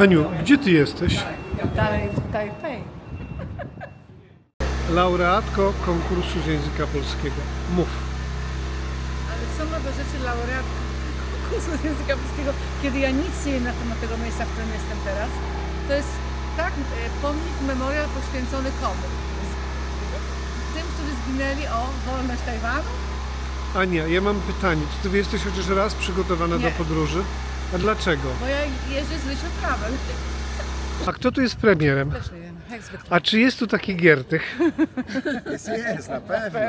Aniu, gdzie ty jesteś? Dalej w Tajpej. Laureatko konkursu z języka polskiego. Mów. Ale co ma do rzeczy laureat konkursu z języka polskiego, kiedy ja nic nie wiem na temat tego miejsca, w którym jestem teraz? To jest tak, e, pomnik, memorial poświęcony komu? Z- Tym, którzy zginęli o wolność Tajwanu? Ania, ja mam pytanie. Czy ty jesteś chociaż raz przygotowana Nie. do podróży? A dlaczego? Bo ja jeżdżę z Leisure Travel. A kto tu jest premierem? Też nie wiem, jak zwykle. A czy jest tu taki Giertych? Jest, jest, na pewno.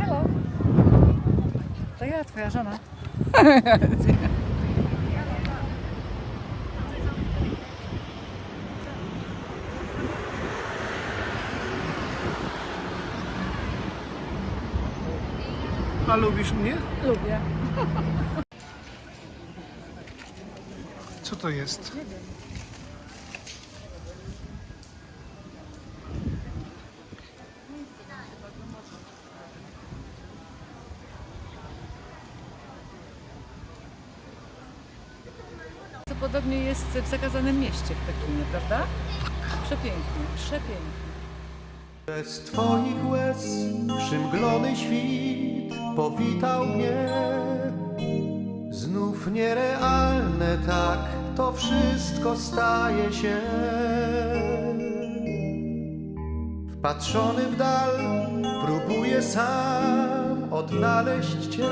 Hello. To ja, twoja żona. A lubisz mnie? Lubię. Co to jest? To podobnie jest w zakazanym mieście w Pekinie, prawda? Przepięknie, przepięknie. Bez twoich łez przymglony świt powitał mnie. Znów nierealne tak to wszystko staje się. Wpatrzony w dal próbuję sam odnaleźć cię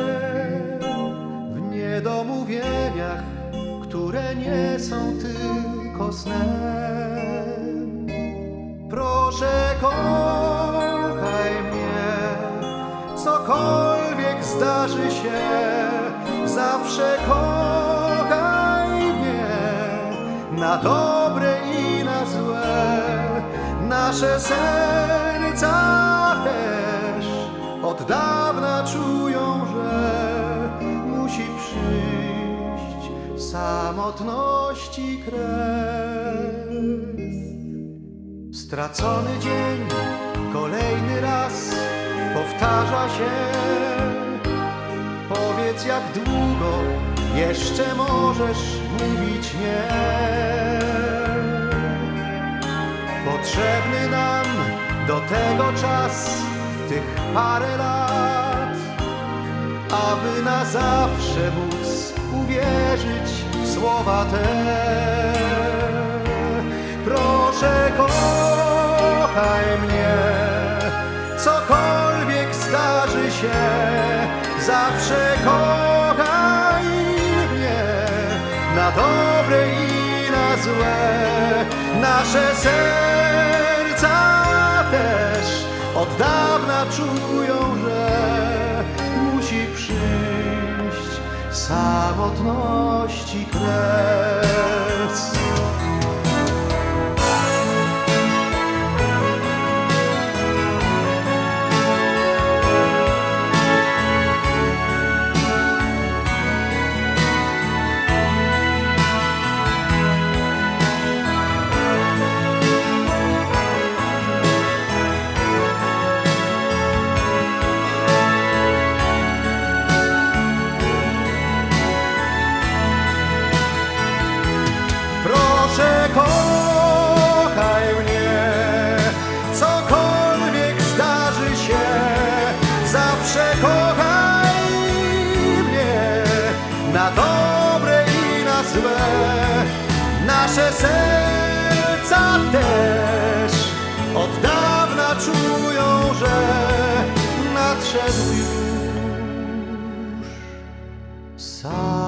w niedomówieniach, które nie są tylko snem. Proszę kochaj zdarzy się, zawsze kochaj mnie, na dobre i na złe. Nasze serca też od dawna czują, że musi przyjść samotności kres. Stracony dzień kolejny raz powtarza się. Powiedz, jak długo jeszcze możesz mówić nie. Potrzebny nam do tego czas, tych parę lat, aby na zawsze móc uwierzyć w słowa te. Proszę, kochaj mnie, cokolwiek zdarzy się, zawsze kochaj mnie, na dobre i na złe. Nasze serca też od dawna czują, że musi przyjść samotności kres. na dobre i na złe, nasze serca też od dawna czują, że nadszedł już sam.